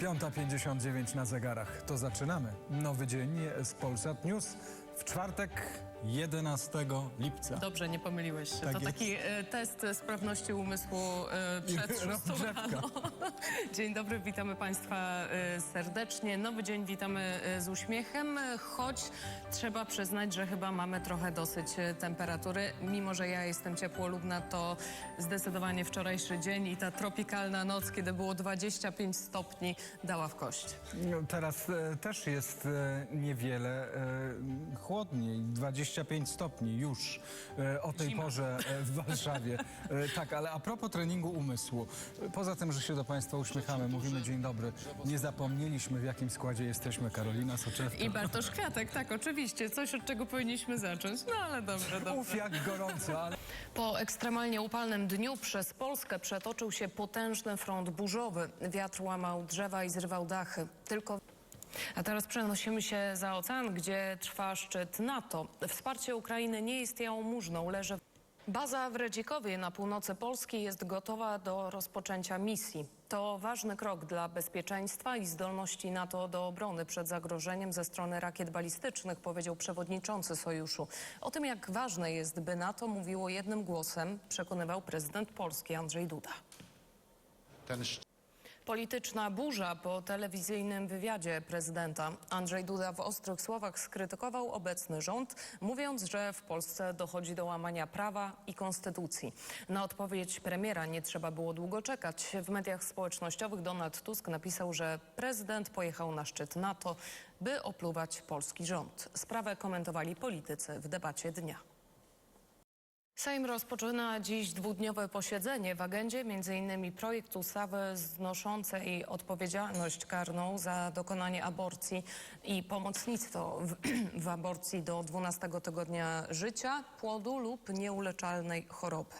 5.59 na zegarach. To zaczynamy. Nowy dzień z Polsat News w czwartek 11 lipca. Dobrze, nie pomyliłeś się. Tak to jest. taki e, test sprawności umysłu e, przed szóstą rano. Dzień dobry, witamy Państwa e, serdecznie. Nowy dzień witamy e, z uśmiechem, choć trzeba przyznać, że chyba mamy trochę dosyć e, temperatury. Mimo, że ja jestem ciepłolubna, to zdecydowanie wczorajszy dzień i ta tropikalna noc, kiedy było 25 stopni, dała w kość. No, Teraz e, też jest e, niewiele e, chłodniej, 25 stopni już e, o tej Zima. porze e, w Warszawie. E, tak, ale a propos treningu umysłu, e, poza tym, że się do Państwa uśmiechamy, mówimy dzień dobry, nie zapomnieliśmy w jakim składzie jesteśmy. Karolina Soczewka. I Bartosz Kwiatek, tak, oczywiście. Coś, od czego powinniśmy zacząć. No ale dobrze, dobrze. Uf, jak gorąco, ale Po ekstremalnie upalnym dniu przez Polskę przetoczył się potężny front burzowy. Wiatr łamał drzewa i zrywał dachy. Tylko... A teraz przenosimy się za ocean, gdzie trwa szczyt NATO. Wsparcie Ukrainy nie jest jałmużną, leży... Baza w Redzikowie na północy Polski jest gotowa do rozpoczęcia misji. To ważny krok dla bezpieczeństwa i zdolności NATO do obrony przed zagrożeniem ze strony rakiet balistycznych, powiedział przewodniczący sojuszu. O tym, jak ważne jest, by NATO mówiło jednym głosem, przekonywał prezydent Polski Andrzej Duda. ten Polityczna burza po telewizyjnym wywiadzie prezydenta. Andrzej Duda w ostrych słowach skrytykował obecny rząd, mówiąc, że w Polsce dochodzi do łamania prawa i konstytucji. Na odpowiedź premiera nie trzeba było długo czekać. W mediach społecznościowych Donald Tusk napisał, że prezydent pojechał na szczyt NATO, by opluwać polski rząd. Sprawę komentowali politycy w debacie dnia. Sejm rozpoczyna dziś dwudniowe posiedzenie. W agendzie m.in. projekt ustawy znoszącej odpowiedzialność karną za dokonanie aborcji i pomocnictwo w, w aborcji do 12 tygodnia życia, płodu lub nieuleczalnej choroby.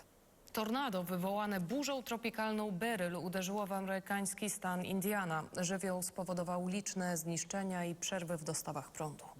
Tornado wywołane burzą tropikalną Beryl uderzyło w amerykański stan Indiana. Żywioł spowodował liczne zniszczenia i przerwy w dostawach prądu.